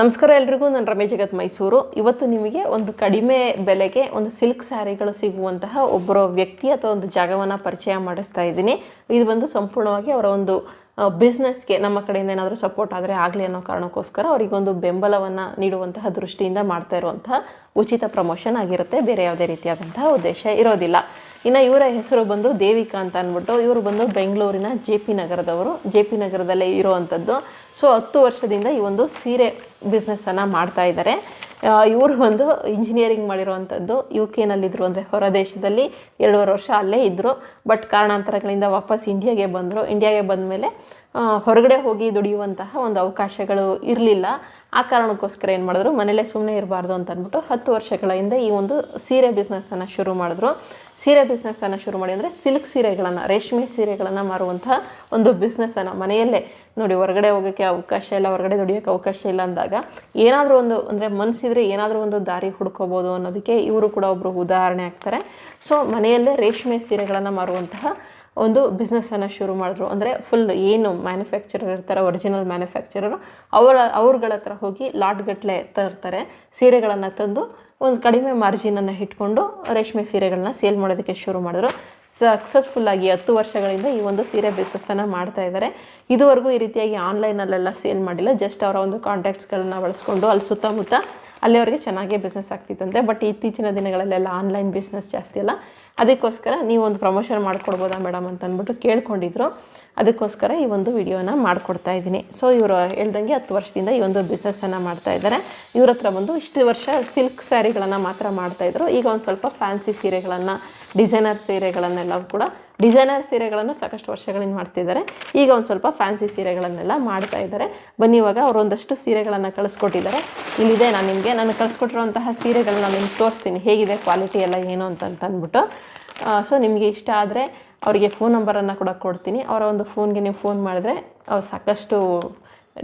ನಮಸ್ಕಾರ ಎಲ್ರಿಗೂ, ನಾನು ರಮೇಶ್ ಜಗತ್ ಮೈಸೂರು. ಇವತ್ತು ನಿಮಗೆ ಒಂದು ಕಡಿಮೆ ಬೆಲೆಗೆ ಒಂದು ಸಿಲ್ಕ್ ಸ್ಯಾರಿಗಳು ಸಿಗುವಂತಹ ಒಬ್ಬರ ವ್ಯಕ್ತಿ ಅಥವಾ ಒಂದು ಜಾಗವನ್ನು ಪರಿಚಯ ಮಾಡಿಸ್ತಾ ಇದ್ದೀನಿ. ಇದು ಬಂದು ಸಂಪೂರ್ಣವಾಗಿ ಅವರ ಒಂದು ಬಿಸ್ನೆಸ್ಗೆ ನಮ್ಮ ಕಡೆಯಿಂದ ಏನಾದರೂ ಸಪೋರ್ಟ್ ಆದರೆ ಆಗಲಿ ಅನ್ನೋ ಕಾರಣಕ್ಕೋಸ್ಕರ ಅವರಿಗೊಂದು ಬೆಂಬಲವನ್ನು ನೀಡುವಂತಹ ದೃಷ್ಟಿಯಿಂದ ಮಾಡ್ತಾ ಇರುವಂತಹ ಉಚಿತ ಪ್ರಮೋಷನ್ ಆಗಿರುತ್ತೆ. ಬೇರೆ ಯಾವುದೇ ರೀತಿಯಾದಂತಹ ಉದ್ದೇಶ ಇರೋದಿಲ್ಲ. ಇನ್ನು ಇವರ ಹೆಸರು ಬಂದು ದೇವಿಕಾ ಅಂತ ಅಂದ್ಬಿಟ್ಟು ಇವರು ಬಂದು ಬೆಂಗಳೂರಿನ ಜೆ ಪಿ ನಗರದವರು. ಜೆ ಪಿ ನಗರದಲ್ಲೇ ಇರುವಂಥದ್ದು ಸೊ ಹತ್ತು ವರ್ಷದಿಂದ ಈ ಒಂದು ಸೀರೆ ಬಿಸ್ನೆಸ್ಸನ್ನು ಮಾಡ್ತಾ ಇದ್ದಾರೆ ಇವರು ಒಂದು ಇಂಜಿನಿಯರಿಂಗ್ ಮಾಡಿರುವಂಥದ್ದು ಯು ಕೆನಲ್ಲಿದ್ದರು ಅಂದರೆ ಹೊರ ದೇಶದಲ್ಲಿ ಎರಡೂವರೆ ವರ್ಷ ಅಲ್ಲೇ ಇದ್ದರು ಬಟ್ ಕಾರಣಾಂತರಗಳಿಂದ ವಾಪಸ್ ಇಂಡಿಯಾಗೆ ಬಂದರು. ಇಂಡಿಯಾಗೆ ಬಂದಮೇಲೆ ಹೊರಗಡೆ ಹೋಗಿ ದುಡಿಯುವಂತಹ ಒಂದು ಅವಕಾಶಗಳು ಇರಲಿಲ್ಲ. ಆ ಕಾರಣಕ್ಕೋಸ್ಕರ ಏನು ಮಾಡಿದ್ರು? ಮನೇಲೇ ಸುಮ್ಮನೆ ಇರಬಾರ್ದು ಅಂತ ಅಂದ್ಬಿಟ್ಟು ಹತ್ತು ವರ್ಷಗಳ ಹಿಂದೆ ಈ ಒಂದು ಸೀರೆ ಬಿಸ್ನೆಸ್ಸನ್ನು ಶುರು ಮಾಡಿದ್ರು. ಸೀರೆ ಬಿಸ್ನೆಸ್ಸನ್ನು ಶುರು ಮಾಡಿ ಅಂದರೆ ಸಿಲ್ಕ್ ಸೀರೆಗಳನ್ನು, ರೇಷ್ಮೆ ಸೀರೆಗಳನ್ನು ಮಾರುವಂತಹ ಒಂದು ಬಿಸ್ನೆಸ್ಸನ್ನು ಮನೆಯಲ್ಲೇ ನೋಡಿ ಹೊರಗಡೆ ಹೋಗೋಕ್ಕೆ ಅವಕಾಶ ಇಲ್ಲ, ಹೊರಗಡೆ ದುಡಿಯೋಕ್ಕೆ ಅವಕಾಶ ಇಲ್ಲ ಅಂದಾಗ ಏನಾದರೂ ಒಂದು ಅಂದರೆ ಮನಸ್ಸಿದ್ರೆ ಏನಾದರೂ ಒಂದು ದಾರಿ ಹುಡ್ಕೋಬೋದು ಅನ್ನೋದಕ್ಕೆ ಇವರು ಕೂಡ ಒಬ್ಬರು ಉದಾಹರಣೆ ಆಗ್ತಾರೆ. ಸೊ ಮನೆಯಲ್ಲೇ ರೇಷ್ಮೆ ಸೀರೆಗಳನ್ನು ಮಾರುವಂತಹ ಒಂದು ಬಿಸ್ನೆಸ್ಸನ್ನು ಶುರು ಮಾಡಿದ್ರು. ಅಂದರೆ ಫುಲ್ ಏನು ಮ್ಯಾನುಫ್ಯಾಕ್ಚರರ್ ಇರ್ತಾರೆ ಒರಿಜಿನಲ್ ಮ್ಯಾನುಫ್ಯಾಕ್ಚರರು ಅವರ, ಅವ್ರುಗಳ ಹತ್ರ ಹೋಗಿ ಲಾಟ್ಗಟ್ಟಲೆ ತರ್ತಾರೆ. ಸೀರೆಗಳನ್ನು ತಂದು ಒಂದು ಕಡಿಮೆ ಮಾರ್ಜಿನನ್ನು ಇಟ್ಕೊಂಡು ರೇಷ್ಮೆ ಸೀರೆಗಳನ್ನ ಸೇಲ್ ಮಾಡೋದಕ್ಕೆ ಶುರು ಮಾಡಿದ್ರು. ಸಕ್ಸಸ್ಫುಲ್ಲಾಗಿ ಹತ್ತು ವರ್ಷಗಳಿಂದ ಈ ಒಂದು ಸೀರೆ ಬಿಸ್ನೆಸ್ಸನ್ನು ಮಾಡ್ತಾ ಇದ್ದಾರೆ ಇದುವರೆಗೂ ಈ ರೀತಿಯಾಗಿ ಆನ್ಲೈನಲ್ಲೆಲ್ಲ ಸೇಲ್ ಮಾಡಿಲ್ಲ. ಜಸ್ಟ್ ಅವರ ಒಂದು ಕಾಂಟ್ಯಾಕ್ಟ್ಸ್ಗಳನ್ನ ಬಳಸ್ಕೊಂಡು ಅಲ್ಲಿ ಸುತ್ತಮುತ್ತ ಅಲ್ಲಿ ಅವರಿಗೆ ಚೆನ್ನಾಗೇ ಬಿಸ್ನೆಸ್ ಆಗ್ತಿತ್ತಂತೆ. ಬಟ್ ಇತ್ತೀಚಿನ ದಿನಗಳಲ್ಲೆಲ್ಲ ಆನ್ಲೈನ್ ಬಿಸ್ನೆಸ್ ಜಾಸ್ತಿ ಅಲ್ಲ. ಅದಕ್ಕೋಸ್ಕರ ನೀವು ಒಂದು ಪ್ರಮೋಷನ್ ಮಾಡ್ಕೊಡ್ಬೋದಾ ಮೇಡಮ್ ಅಂತ ಅಂದ್ಬಿಟ್ಟು ಕೇಳ್ಕೊಂಡಿದ್ರು. ಅದಕ್ಕೋಸ್ಕರ ಈ ಒಂದು ವಿಡಿಯೋನ ಮಾಡಿಕೊಡ್ತಾ ಇದ್ದೀನಿ. ಸೊ ಇವರು ಹೇಳ್ದಂಗೆ ಹತ್ತು ವರ್ಷದಿಂದ ಈ ಒಂದು ಬಿಸ್ನೆಸ್ಸನ್ನು ಮಾಡ್ತಾ ಇದ್ದಾರೆ. ಇವ್ರ ಹತ್ರ ಬಂದು ಇಷ್ಟು ವರ್ಷ ಸಿಲ್ಕ್ ಸ್ಯಾರಿಗಳನ್ನು ಮಾತ್ರ ಮಾಡ್ತಾಯಿದ್ರು ಈಗ ಒಂದು ಸ್ವಲ್ಪ ಫ್ಯಾನ್ಸಿ ಸೀರೆಗಳನ್ನು ಡಿಸೈನರ್ ಸೀರೆಗಳನ್ನೆಲ್ಲ ಕೂಡ ಡಿಸೈನರ್ ಸೀರೆಗಳನ್ನು ಸಾಕಷ್ಟು ವರ್ಷಗಳಿಂದ ಮಾಡ್ತಿದ್ದಾರೆ. ಈಗ ಒಂದು ಸ್ವಲ್ಪ ಫ್ಯಾನ್ಸಿ ಸೀರೆಗಳನ್ನೆಲ್ಲ ಮಾಡ್ತಾ ಇದ್ದಾರೆ. ಬನ್ನಿ, ಇವಾಗ ಅವರು ಒಂದಷ್ಟು ಸೀರೆಗಳನ್ನು ಕಳಿಸ್ಕೊಟ್ಟಿದ್ದಾರೆ. ಇಲ್ಲಿದೆ, ನಾನು ನಿಮಗೆ. ನಾನು ಕಳಿಸ್ಕೊಟ್ಟಿರುವಂತಹ ಸೀರೆಗಳನ್ನ ನಿಮ್ಗೆ ತೋರಿಸ್ತೀನಿ. ಹೇಗಿದೆ ಕ್ವಾಲಿಟಿ ಎಲ್ಲ ಏನು ಅಂತ ಅಂದ್ಬಿಟ್ಟು ಸೊ ನಿಮಗೆ ಇಷ್ಟ ಆದರೆ ಅವರಿಗೆ ಫೋನ್ ನಂಬರನ್ನು ಕೂಡ ಕೊಡ್ತೀನಿ. ಅವರ ಒಂದು ಫೋನ್ಗೆ ನೀವು ಫೋನ್ ಮಾಡಿದ್ರೆ ಅವ್ರು ಸಾಕಷ್ಟು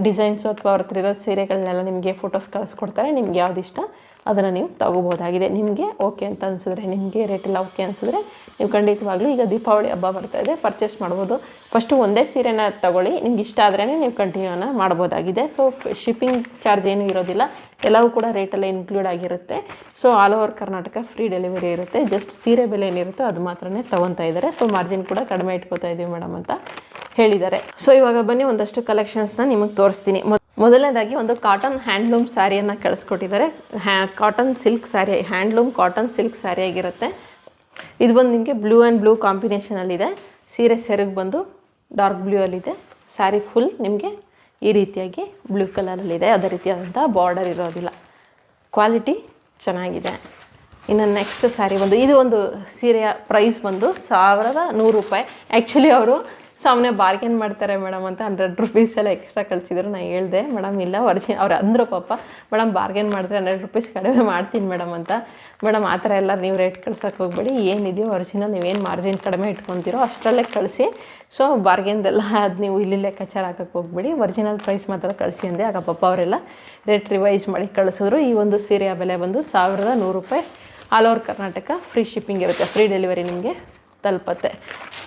ಡಿಸೈನ್ಸು ಅಥವಾ ಅವ್ರ ಹತ್ರ ಇರೋ ಸೀರೆಗಳನ್ನೆಲ್ಲ ನಿಮಗೆ ಫೋಟೋಸ್ ಕಳಿಸ್ಕೊಡ್ತಾರೆ. ನಿಮ್ಗೆ ಯಾವ್ದು ಇಷ್ಟ ಅದನ್ನು ನೀವು ತಗೋಬೋದಾಗಿದೆ ನಿಮಗೆ ಓಕೆ ಅಂತ ಅನಿಸಿದ್ರೆ, ನಿಮಗೆ ರೇಟ್ ಎಲ್ಲ ಓಕೆ ಅನಿಸಿದ್ರೆ ನೀವು ಖಂಡಿತವಾಗ್ಲೂ ಈಗ ದೀಪಾವಳಿ ಹಬ್ಬ ಬರ್ತಾ ಇದೆ ಪರ್ಚೇಸ್ ಮಾಡ್ಬೋದು. ಫಸ್ಟು ಒಂದೇ ಸೀರೆನ ತಗೊಳ್ಳಿ. ನಿಮ್ಗೆ ಇಷ್ಟ ಆದ್ರೇ ನೀವು ಕಂಟಿನ್ಯೂನ ಮಾಡ್ಬೋದಾಗಿದೆ. ಸೊ ಶಿಪ್ಪಿಂಗ್ ಚಾರ್ಜ್ ಏನು ಇರೋದಿಲ್ಲ. ಎಲ್ಲವೂ ಕೂಡ ರೇಟೆಲ್ಲ ಇನ್ಕ್ಲೂಡ್ ಆಗಿರುತ್ತೆ. So all over Karnataka free delivery ಇರುತ್ತೆ. ಜಸ್ಟ್ ಸೀರೆ ಬೆಲೆ ಏನಿರುತ್ತೋ ಅದು ಮಾತ್ರನೇ ತಗೊತಾ ಇದ್ದಾರೆ. ಸೊ ಮಾರ್ಜಿನ್ ಕೂಡ ಕಡಿಮೆ ಇಟ್ಕೋತಾ ಇದ್ದೀವಿ ಮೇಡಮ್ ಅಂತ ಹೇಳಿದ್ದಾರೆ. ಸೊ ಇವಾಗ ಬನ್ನಿ, ಒಂದಷ್ಟು ಕಲೆಕ್ಷನ್ಸ್ನ ನಿಮಗೆ ತೋರಿಸ್ತೀನಿ. ಮೊದಲನೇದಾಗಿ ಒಂದು ಕಾಟನ್ ಹ್ಯಾಂಡ್ಲೂಮ್ ಸ್ಯಾರಿಯನ್ನು ಕಳಿಸ್ಕೊಟ್ಟಿದ್ದಾರೆ. ಹ್ಯಾ cotton silk sari handloom cotton silk sari ಆಗಿರುತ್ತೆ. ಇದು ಬಂದು ನಿಮಗೆ ಬ್ಲೂ ಆ್ಯಂಡ್ ಬ್ಲೂ ಕಾಂಬಿನೇಷನಲ್ಲಿದೆ ಸೀರೆ ಸೆರಗು ಬಂದು ಡಾರ್ಕ್ ಬ್ಲೂ ಅಲ್ಲಿದೆ ಸ್ಯಾರಿ ಫುಲ್ ನಿಮಗೆ ಈ ರೀತಿಯಾಗಿ ಬ್ಲೂ ಕಲರಲ್ಲಿದೆ ಯಾವುದೇ ರೀತಿಯಾದಂಥ ಬಾರ್ಡರ್ ಇರೋದಿಲ್ಲ. ಕ್ವಾಲಿಟಿ ಚೆನ್ನಾಗಿದೆ. ಇನ್ನು ನೆಕ್ಸ್ಟ್ ಸ್ಯಾರಿ ಬಂದು, ಇದು ಒಂದು ಸೀರೆಯ ಪ್ರೈಸ್ ಬಂದು ಸಾವಿರದ ನೂರು ರೂಪಾಯಿ. ಆ್ಯಕ್ಚುಲಿ ಅವರು ಸಾಮಾನ್ಯ ಬಾರ್ಗೇನ್ ಮಾಡ್ತಾರೆ ಮೇಡಮ್ ಅಂತ ಹಂಡ್ರೆಡ್ ರುಪೀಸ್ ಎಲ್ಲ ಎಕ್ಸ್ಟ್ರಾ ಕಳಿಸಿದ್ರು. ನಾನು ಹೇಳಿದೆ ಮೇಡಮ್ ಇಲ್ಲ ಒರಿಜಿನ ಅವ್ರು ಅಂದರು ಪಾಪ ಮೇಡಮ್ ಬಾರ್ಗೇನ್ ಮಾಡಿದ್ರೆ ಹಂಡ್ರೆಡ್ ರುಪೀಸ್ ಕಡಿಮೆ ಮಾಡ್ತೀನಿ ಮೇಡಮ್ ಅಂತ. ಮೇಡಮ್ ಆ ಥರ ಎಲ್ಲ ನೀವು ರೇಟ್ ಕಳ್ಸೋಕೆ ಹೋಗ್ಬೇಡಿ. ಏನಿದೆಯೋ ಒರಿಜಿನಲ್ ನೀವೇನು ಮಾರ್ಜಿನ್ ಕಡಿಮೆ ಇಟ್ಕೊತೀರೋ ಅಷ್ಟರಲ್ಲೇ ಕಳಿಸಿ. ಸೊ ಬಾರ್ಗೇನ್ದೆಲ್ಲ ಅದು ನೀವು ಇಲ್ಲಿ ಲೆಕ್ಕಾಚಾರ ಹಾಕಕ್ಕೆ ಹೋಗ್ಬೇಡಿ. ಒರಿಜಿನಲ್ ಪ್ರೈಸ್ ಮಾತ್ರ ಕಳಿಸಿ ಅಂದೆ. ಆಗ ಪಾಪ ಅವರೆಲ್ಲ ರೇಟ್ ರಿವೈಸ್ ಮಾಡಿ ಕಳಿಸಿದ್ರು. ಈ ಒಂದು ಸೀರೆಯ ಬೆಲೆ ಬಂದು ಸಾವಿರದ ನೂರು ರೂಪಾಯಿ. All over Karnataka free shipping ಇರುತ್ತೆ. ಫ್ರೀ ಡೆಲಿವರಿ ನಿಮಗೆ. ತಲುಪತ್ತೆ.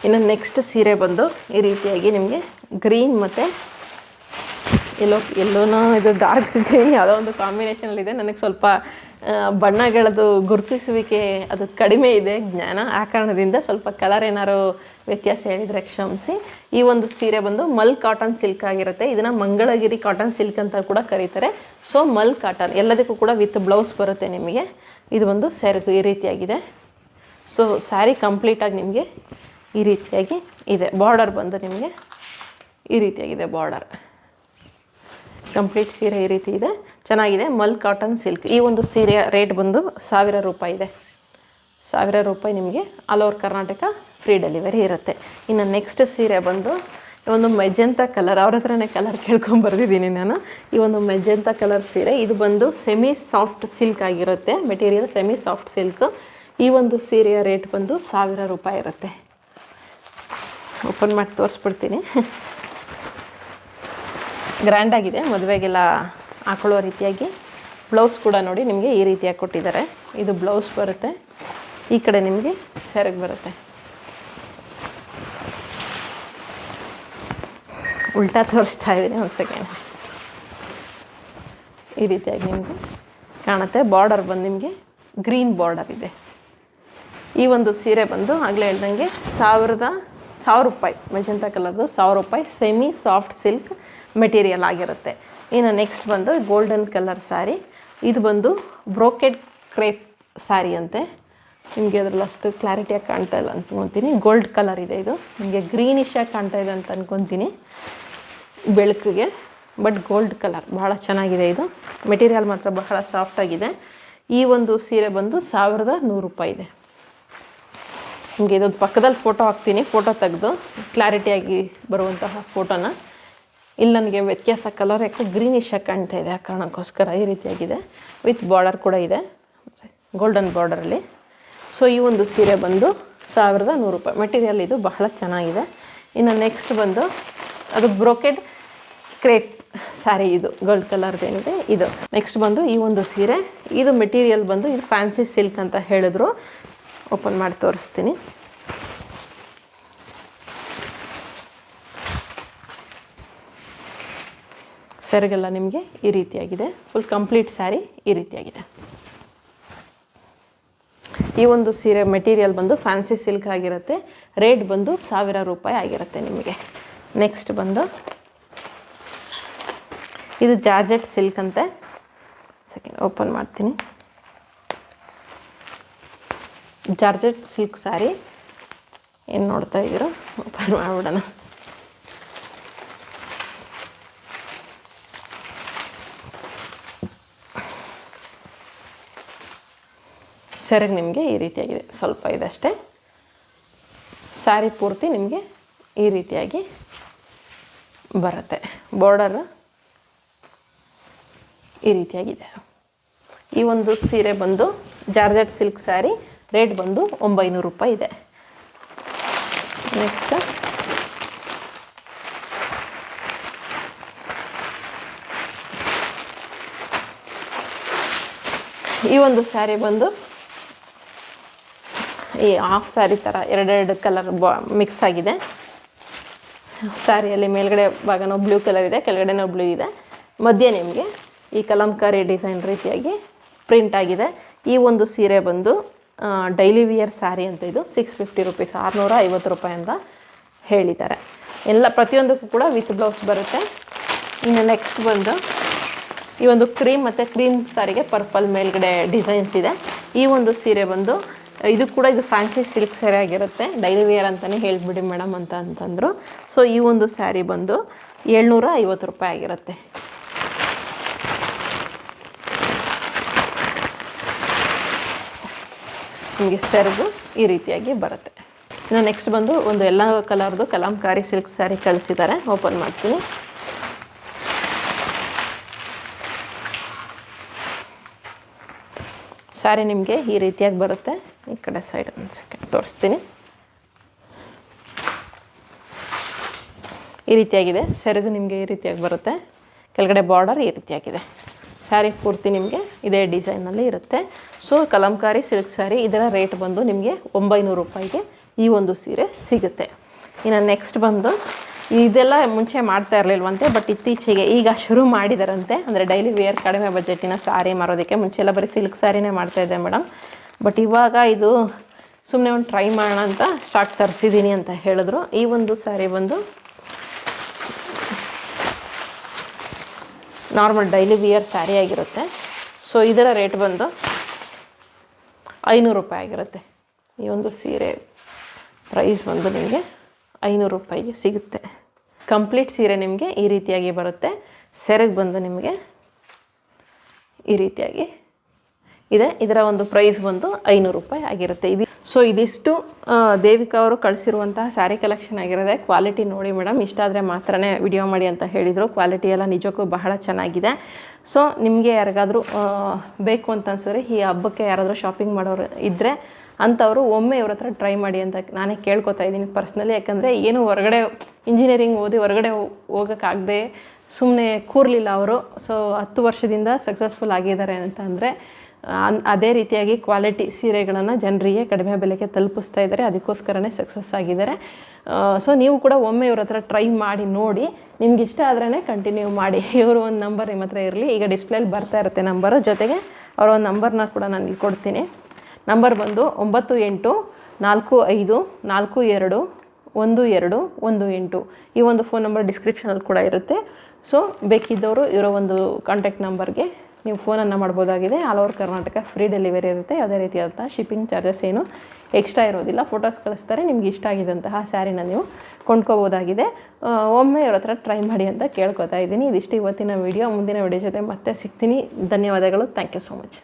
ಇನ್ನು ನೆಕ್ಸ್ಟ್ ಸೀರೆ ಬಂದು ಈ ರೀತಿಯಾಗಿ ನಿಮಗೆ ಗ್ರೀನ್ ಮತ್ತು ಎಲ್ಲೋ ಎಲ್ಲೋನೋ ಇದು ಡಾರ್ಕ್ ಗ್ರೀನ್ ಯಾವುದೋ ಒಂದು ಕಾಂಬಿನೇಷನಲ್ಲಿದೆ ನನಗೆ ಸ್ವಲ್ಪ ಬಣ್ಣಗಳದ್ದು ಗುರುತಿಸುವಿಕೆ ಅದು ಕಡಿಮೆ ಇದೆ. ಜ್ಞಾನ ಆ ಕಾರಣದಿಂದ ಸ್ವಲ್ಪ ಕಲರ್ ಏನಾರು ವ್ಯತ್ಯಾಸ ಹೇಳಿದರೆ ಕ್ಷಮಿಸಿ. ಈ ಒಂದು ಸೀರೆ ಬಂದು ಮಲ್ ಕಾಟನ್ ಸಿಲ್ಕ್ ಆಗಿರುತ್ತೆ. ಇದನ್ನು ಮಂಗಳಗಿರಿ ಕಾಟನ್ ಸಿಲ್ಕ್ ಅಂತ ಕೂಡ ಕರೀತಾರೆ. ಸೊ ಮಲ್ ಕಾಟನ್ ಎಲ್ಲದಕ್ಕೂ ಕೂಡ ವಿತ್ ಬ್ಲೌಸ್ ಬರುತ್ತೆ ನಿಮಗೆ. ಇದು ಒಂದು ಸೆರಗು ಈ ರೀತಿಯಾಗಿದೆ. ಸೊ ಸ್ಯಾರಿ ಕಂಪ್ಲೀಟಾಗಿ ನಿಮಗೆ ಈ ರೀತಿಯಾಗಿ ಇದೆ. ಬಾರ್ಡರ್ ಬಂದು ನಿಮಗೆ ಈ ರೀತಿಯಾಗಿದೆ ಬಾರ್ಡರ್ ಕಂಪ್ಲೀಟ್ ಸೀರೆ ಈ ರೀತಿ ಇದೆ. ಚೆನ್ನಾಗಿದೆ. ಮಲ್ ಕಾಟನ್ ಸಿಲ್ಕ್ ಈ ಒಂದು ಸೀರೆಯ ರೇಟ್ ಬಂದು ಸಾವಿರ ರೂಪಾಯಿ ಇದೆ. ಸಾವಿರ ರೂಪಾಯಿ ನಿಮಗೆ all over Karnataka free delivery ಇರುತ್ತೆ. ಇನ್ನು ನೆಕ್ಸ್ಟ್ ಸೀರೆ ಬಂದು ಒಂದು ಮೆಜೆಂತ ಕಲರ್ ಅವ್ರ ಹತ್ರನೇ ಕಲರ್ ಕೇಳ್ಕೊಂಬರ್ದಿದ್ದೀನಿ ನಾನು. ಈ ಒಂದು ಮೆಜೆಂತ ಕಲರ್ ಸೀರೆ. ಇದು ಬಂದು ಸೆಮಿ ಸಾಫ್ಟ್ ಸಿಲ್ಕ್ ಆಗಿರುತ್ತೆ. ಮೆಟೀರಿಯಲ್ ಸೆಮಿ ಸಾಫ್ಟ್ ಸಿಲ್ಕ್ ಈ ಒಂದು ಸೀರೆಯ ರೇಟ್ ಬಂದು ಸಾವಿರ ರೂಪಾಯಿ ಇರುತ್ತೆ. ಓಪನ್ ಮಾಡಿ ತೋರಿಸ್ಬಿಡ್ತೀನಿ. ಗ್ರ್ಯಾಂಡಾಗಿದೆ ಮದುವೆಗೆಲ್ಲ ಹಾಕೊಳ್ಳೋ ರೀತಿಯಾಗಿ. ಬ್ಲೌಸ್ ಕೂಡ ನೋಡಿ ನಿಮಗೆ ಈ ರೀತಿಯಾಗಿ ಕೊಟ್ಟಿದ್ದಾರೆ. ಇದು ಬ್ಲೌಸ್ ಬರುತ್ತೆ, ಈ ಕಡೆ ನಿಮಗೆ ಸೆರಗು ಬರುತ್ತೆ. ಉಲ್ಟಾ ತೋರಿಸ್ತಾ ಇದ್ದೀನಿ ಒಂದು ಸೆಕೆಂಡ್ ಈ ರೀತಿಯಾಗಿ ನಿಮಗೆ ಕಾಣುತ್ತೆ. ಬಾರ್ಡರ್ ಬಂದು ನಿಮಗೆ ಗ್ರೀನ್ ಬಾರ್ಡರ್ ಇದೆ. ಈ ಒಂದು ಸೀರೆ ಬಂದು ಆಗಲೇ ಹೇಳ್ದಂಗೆ ಸಾವಿರದ, ಸಾವಿರ ರೂಪಾಯಿ ಮೆಜಂತಾ ಕಲರ್ದು ಸಾವಿರ ರೂಪಾಯಿ ಸೆಮಿ ಸಾಫ್ಟ್ ಸಿಲ್ಕ್ ಮೆಟೀರಿಯಲ್ ಆಗಿರುತ್ತೆ. ಇನ್ನು ನೆಕ್ಸ್ಟ್ ಬಂದು ಗೋಲ್ಡನ್ ಕಲರ್ ಸ್ಯಾರಿ ಇದು ಬಂದು ಬ್ರೋಕೆಡ್ ಕ್ರೇಪ್ ಸ್ಯಾರಿ ಅಂತೆ. ನಿಮಗೆ ಅದರಲ್ಲಿ ಅಷ್ಟು ಕ್ಲಾರಿಟಿಯಾಗಿ ಕಾಣ್ತಾ ಇಲ್ಲ ಅಂದ್ಕೊತೀನಿ ಗೋಲ್ಡ್ ಕಲರ್ ಇದೆ ಇದು. ನಿಮಗೆ ಗ್ರೀನಿಶಾಗಿ ಕಾಣ್ತಾ ಇದೆ ಅಂತ ಅಂದ್ಕೊತೀನಿ ಬೆಳಕಿಗೆ. But gold colour. ಬಹಳ ಚೆನ್ನಾಗಿದೆ ಇದು. ಮೆಟೀರಿಯಲ್ ಮಾತ್ರ ಬಹಳ ಸಾಫ್ಟಾಗಿದೆ ಈ ಒಂದು ಸೀರೆ ಬಂದು ಸಾವಿರದ ನೂರು ರೂಪಾಯಿ ಇದೆ. ನಿಮಗೆ ಇದೊಂದು ಪಕ್ಕದಲ್ಲಿ ಫೋಟೋ ಹಾಕ್ತೀನಿ. ಫೋಟೋ ತೆಗೆದು ಕ್ಲಾರಿಟಿಯಾಗಿ ಬರುವಂತಹ ಫೋಟೋನ ಇಲ್ಲಿ ನನಗೆ ವ್ಯತ್ಯಾಸ ಕಲರ್ ಯಾಕೋ ಗ್ರೀನಿಶ್ ಆಗಿ ಕಾಣ್ತಾ ಇದೆ ಆ ಕಾರಣಕ್ಕೋಸ್ಕರ ಈ ರೀತಿಯಾಗಿದೆ. ವಿತ್ ಬಾರ್ಡರ್ ಕೂಡ ಇದೆ. ಗೋಲ್ಡನ್ ಬಾರ್ಡರಲ್ಲಿ ಸೊ ಈ ಒಂದು ಸೀರೆ ಬಂದು ಸಾವಿರದ ನೂರು ರೂಪಾಯಿ. ಮೆಟೀರಿಯಲ್ ಇದು ಬಹಳ ಚೆನ್ನಾಗಿದೆ. ಇನ್ನು ನೆಕ್ಸ್ಟ್ ಬಂದು ಅದು ಬ್ರೋಕೆಡ್ ಕ್ರೇಪ್ ಸ್ಯಾರಿ ಇದು. ಗೋಲ್ಡ್ ಕಲರ್ದು ಏನಿದೆ? ಇದು. ನೆಕ್ಸ್ಟ್ ಬಂದು ಈ ಒಂದು ಸೀರೆ. ಇದು ಮೆಟೀರಿಯಲ್ ಬಂದು ಇದು ಫ್ಯಾನ್ಸಿ ಸಿಲ್ಕ್ ಅಂತ ಹೇಳಿದ್ರು. ಓಪನ್ ಮಾಡಿ ತೋರಿಸ್ತೀನಿ. ಸೆರಗೆಲ್ಲ ನಿಮಗೆ ಈ ರೀತಿಯಾಗಿದೆ. ಫುಲ್ ಕಂಪ್ಲೀಟ್ ಸ್ಯಾರಿ ಈ ರೀತಿಯಾಗಿದೆ. ಈ ಒಂದು ಸೀರೆ ಮೆಟೀರಿಯಲ್ ಬಂದು ಫ್ಯಾನ್ಸಿ ಸಿಲ್ಕ್ ಆಗಿರುತ್ತೆ. ರೇಟ್ ಬಂದು ಸಾವಿರ ರೂಪಾಯಿ ಆಗಿರುತ್ತೆ ನಿಮಗೆ. ನೆಕ್ಸ್ಟ್ ಬಂದು ಇದು ಜಾರ್ಜೆಟ್ ಸಿಲ್ಕ್ ಅಂತೆ. ಸೆಕೆಂಡ್ ಓಪನ್ ಮಾಡ್ತೀನಿ. ಜಾರ್ಜೆಟ್ ಸಿಲ್ಕ್ ಸ್ಯಾರಿ ಏನು ನೋಡ್ತಾ ಇದ್ದೀರೋ ಓಪನ್ ಮಾಡಿಬಿಡೋಣ. ಸರಿ ನಿಮಗೆ ಈ ರೀತಿಯಾಗಿದೆ. ಸ್ವಲ್ಪ ಇದಷ್ಟೇ. ಸ್ಯಾರಿ ಪೂರ್ತಿ ನಿಮಗೆ ಈ ರೀತಿಯಾಗಿ ಬರುತ್ತೆ. ಬಾರ್ಡರ್ ಈ ರೀತಿಯಾಗಿದೆ. ಈ ಒಂದು ಸೀರೆ ಬಂದು ಜಾರ್ಜೆಟ್ ಸಿಲ್ಕ್ ಸ್ಯಾರಿ ರೇಟ್ ಬಂದು ಒಂಬೈನೂರು ರೂಪಾಯಿ ಇದೆ. ನೆಕ್ಸ್ಟ್ ಈ ಒಂದು ಸ್ಯಾರಿ ಬಂದು ಈ ಹಾಫ್ ಸ್ಯಾರಿ ಥರ ಎರಡೆರಡು ಕಲರ್ ಬಾ ಮಿಕ್ಸ್ ಆಗಿದೆ. ಸ್ಯಾರಿಯಲ್ಲಿ ಮೇಲ್ಗಡೆ ಭಾಗನೂ ಬ್ಲೂ ಕಲರ್ ಇದೆ, ಕೆಳಗಡೆನೂ ಬ್ಲೂ ಇದೆ. ಮಧ್ಯೆ ನಿಮಗೆ ಈ ಕಲಂಕಾರಿ ಡಿಸೈನ್ ರೀತಿಯಾಗಿ ಪ್ರಿಂಟ್ ಆಗಿದೆ. ಈ ಒಂದು ಸೀರೆ ಬಂದು ಡೈಲಿ ವಿಯರ್ ಸ್ಯಾರಿ ಅಂತ ಇದು ಸಿಕ್ಸ್ ಫಿಫ್ಟಿ ರುಪೀಸ್ ಆರುನೂರ ಐವತ್ತು ರೂಪಾಯಿ ಅಂತ ಹೇಳಿದ್ದಾರೆ. ಎಲ್ಲ ಪ್ರತಿಯೊಂದಕ್ಕೂ ಕೂಡ ವಿತ್ ಬ್ಲೌಸ್ ಬರುತ್ತೆ. ಇನ್ನು ನೆಕ್ಸ್ಟ್ ಬಂದು ಈ ಒಂದು ಕ್ರೀಮ್ ಮತ್ತು ಕ್ರೀಮ್ ಸಾರಿಗೆ ಪರ್ಪಲ್ ಮೇಲ್ಗಡೆ ಡಿಸೈನ್ಸ್ ಇದೆ. ಈ ಒಂದು ಸೀರೆ ಬಂದು, ಇದು ಕೂಡ ಇದು ಫ್ಯಾನ್ಸಿ ಸಿಲ್ಕ್ ಸ್ಯಾರಿ ಆಗಿರುತ್ತೆ. ಡೈಲಿ ವಿಯರ್ ಅಂತಲೇ ಹೇಳಿಬಿಡಿ ಮೇಡಮ್ ಅಂತ ಅಂತಂದರು. ಸೊ ಈ ಒಂದು ಸ್ಯಾರಿ ಬಂದು ಏಳ್ನೂರ ಐವತ್ತು ರೂಪಾಯಿ ಆಗಿರುತ್ತೆ. ನಿಮಗೆ ಸೆರಗು ಈ ರೀತಿಯಾಗಿ ಬರುತ್ತೆ. ನಾನು ನೆಕ್ಸ್ಟ್ ಬಂದು ಒಂದು ಎಲ್ಲ ಕಲರ್ದು ಕಲಾಂಕಾರಿ ಸಿಲ್ಕ್ ಸ್ಯಾರಿ ಕಳಿಸಿದ್ದಾರೆ. ಓಪನ್ ಮಾಡ್ತೀನಿ. ಸ್ಯಾರಿ ನಿಮಗೆ ಈ ರೀತಿಯಾಗಿ ಬರುತ್ತೆ. ಈ ಕಡೆ ಸೈಡ್ ಒಂದು ಸೆಕೆಂಡ್ ತೋರಿಸ್ತೀನಿ. ಈ ರೀತಿಯಾಗಿದೆ. ಸೆರಗು ನಿಮಗೆ ಈ ರೀತಿಯಾಗಿ ಬರುತ್ತೆ. ಕೆಳಗಡೆ ಬಾರ್ಡರ್ ಈ ರೀತಿಯಾಗಿದೆ. ಸ್ಯಾರಿ ಪೂರ್ತಿ ನಿಮಗೆ ಇದೇ ಡಿಸೈನಲ್ಲಿ ಇರುತ್ತೆ. ಸೊ ಕಲಂಕಾರಿ, ಸಿಲ್ಕ್ ಸ್ಯಾರಿ ಇದರ ರೇಟ್ ಬಂದು ನಿಮಗೆ ಒಂಬೈನೂರು ರೂಪಾಯಿಗೆ ಈ ಒಂದು ಸೀರೆ ಸಿಗುತ್ತೆ. ಇನ್ನು ನೆಕ್ಸ್ಟ್ ಬಂದು, ಇದೆಲ್ಲ ಮುಂಚೆ ಮಾಡ್ತಾ ಇರಲಿಲ್ವಂತೆ ಬಟ್ ಇತ್ತೀಚೆಗೆ ಈಗ ಶುರು ಮಾಡಿದಾರಂತೆ. ಅಂದರೆ ಡೈಲಿ ವೇರ್ ಕಡಿಮೆ ಬಜೆಟಿನ ಸ್ಯಾರಿ ಮಾರೋದಕ್ಕೆ ಮುಂಚೆ ಎಲ್ಲ ಬರೀ ಸಿಲ್ಕ್ ಸ್ಯಾರಿನೇ ಮಾಡ್ತಾಯಿದ್ದೆ ಮೇಡಮ್ ಬಟ್ ಇವಾಗ ಇದು ಸುಮ್ಮನೆ ಒಂದು ಟ್ರೈ ಮಾಡೋಣ ಅಂತ ಸ್ಟಾರ್ಟ್ ತರಿಸಿದ್ದೀನಿ ಅಂತ ಹೇಳಿದ್ರು. ಈ ಒಂದು ಸ್ಯಾರಿ ಬಂದು ನಾರ್ಮಲ್ ಡೈಲಿ ವಿಯರ್ ಸ್ಯಾರಿ ಆಗಿರುತ್ತೆ. ಸೊ ಇದರ ರೇಟ್ ಬಂದು ಐನೂರು ರೂಪಾಯಿ ಆಗಿರುತ್ತೆ. ಈ ಒಂದು ಸೀರೆ ಪ್ರೈಸ್ ಬಂದು ನಿಮಗೆ ಐನೂರು ರೂಪಾಯಿಗೆ ಸಿಗುತ್ತೆ. ಕಂಪ್ಲೀಟ್ ಸೀರೆ ನಿಮಗೆ ಈ ರೀತಿಯಾಗಿ ಬರುತ್ತೆ. ಸೆರೆಗೆ ಬಂದು ನಿಮಗೆ ಈ ರೀತಿಯಾಗಿ ಇದೆ. ಇದರ ಒಂದು ಪ್ರೈಸ್ ಬಂದು ಐನೂರು ರೂಪಾಯಿ ಆಗಿರುತ್ತೆ. ಇದು ಸೊ ಇದಿಷ್ಟು ದೇವಿಕಾ ಅವರು ಕಳಿಸಿರುವಂತಹ ಸ್ಯಾರಿ ಕಲೆಕ್ಷನ್ ಆಗಿರೋದೆ ಕ್ವಾಲಿಟಿ ನೋಡಿ ಮೇಡಮ್ ಇಷ್ಟ ಆದರೆ ಮಾತ್ರನೇ ವಿಡಿಯೋ ಮಾಡಿ ಅಂತ ಹೇಳಿದರು. ಕ್ವಾಲಿಟಿ ಎಲ್ಲ ನಿಜಕ್ಕೂ ಬಹಳ ಚೆನ್ನಾಗಿದೆ. ಸೊ ನಿಮಗೆ ಯಾರಿಗಾದರೂ ಬೇಕು ಅಂತ ಅನ್ಸಿದ್ರೆ ಈ ಹಬ್ಬಕ್ಕೆ ಯಾರಾದರೂ ಶಾಪಿಂಗ್ ಮಾಡೋರು ಇದ್ದರೆ ಅಂಥವರು ಒಮ್ಮೆ ಇವ್ರ ಹತ್ರ ಟ್ರೈ ಮಾಡಿ ಅಂತ ನಾನೇ ಕೇಳ್ಕೊತಾ ಇದ್ದೀನಿ ಪರ್ಸ್ನಲಿ ಯಾಕಂದರೆ ಏನು ಹೊರಗಡೆ ಇಂಜಿನಿಯರಿಂಗ್ ಓದಿ ಹೊರಗಡೆ ಹೋಗೋಕ್ಕಾಗದೆ ಸುಮ್ಮನೆ ಕೂರಲಿಲ್ಲ ಅವರು. ಸೊ ಹತ್ತು ವರ್ಷದಿಂದ ಸಕ್ಸಸ್ಫುಲ್ ಆಗಿದ್ದಾರೆ ಅಂತ ಅಂದರೆ ಅದೇ ರೀತಿಯಾಗಿ ಕ್ವಾಲಿಟಿ ಸೀರೆಗಳನ್ನು ಜನರಿಗೆ ಕಡಿಮೆ ಬೆಲೆಗೆ ತಲುಪಿಸ್ತಾ ಇದ್ದಾರೆ. ಅದಕ್ಕೋಸ್ಕರನೇ ಸಕ್ಸಸ್ ಆಗಿದ್ದಾರೆ. ಸೊ ನೀವು ಕೂಡ ಒಮ್ಮೆ ಇವ್ರ ಹತ್ರ ಟ್ರೈ ಮಾಡಿ ನೋಡಿ. ನಿಮ್ಗೆ ಇಷ್ಟ ಆದ್ರೇ ಕಂಟಿನ್ಯೂ ಮಾಡಿ. ಇವರು ಒಂದು ನಂಬರ್ ನಿಮ್ಮ ಹತ್ರ ಇರಲಿ. ಈಗ ಡಿಸ್ಪ್ಲೇಲಿ ಬರ್ತಾ ಇರುತ್ತೆ ನಂಬರು ಜೊತೆಗೆ ಅವರ ಒಂದು ನಂಬರ್ನ ಕೂಡ ನಾನು ಇಲ್ಲಿ ಕೊಡ್ತೀನಿ. ನಂಬರ್ ಬಂದು ಒಂಬತ್ತು ಎಂಟು, ನಾಲ್ಕು ಐದು, ನಾಲ್ಕು ಎರಡು, ಒಂದು ಎರಡು, ಒಂದು ಎಂಟು. ಈ ಒಂದು ಫೋನ್ ನಂಬರ್ ಡಿಸ್ಕ್ರಿಪ್ಷನಲ್ಲಿ ಕೂಡ ಇರುತ್ತೆ. ಸೊ ಬೇಕಿದ್ದವರು ಇರೋ ಒಂದು ಕಾಂಟ್ಯಾಕ್ಟ್ ನಂಬರ್ಗೆ ನೀವು ಫೋನನ್ನು ಮಾಡ್ಬೋದಾಗಿದೆ. All over Karnataka free delivery ಇರುತ್ತೆ. ಯಾವುದೇ ರೀತಿಯಾದಂಥ ಶಿಪ್ಪಿಂಗ್ ಚಾರ್ಜಸ್ ಏನು ಎಕ್ಸ್ಟ್ರಾ ಇರೋದಿಲ್ಲ. ಫೋಟೋಸ್ ಕಳಿಸ್ತಾರೆ. ನಿಮ್ಗೆ ಇಷ್ಟ ಆಗಿದಂತಹ ಸ್ಯಾರಿನ ನೀವು ಕೊಂಡ್ಕೋಬೋದಾಗಿದೆ. ಒಮ್ಮೆ ಇವ್ರ ಹತ್ರ ಟ್ರೈ ಮಾಡಿ ಅಂತ ಕೇಳ್ಕೊತಾ ಇದ್ದೀನಿ. ಇದಿಷ್ಟು ಇವತ್ತಿನ ವಿಡಿಯೋ. ಮುಂದಿನ ವಿಡಿಯೋ ಜೊತೆ ಮತ್ತೆ ಸಿಗ್ತೀನಿ. ಧನ್ಯವಾದಗಳು. Thank you so much.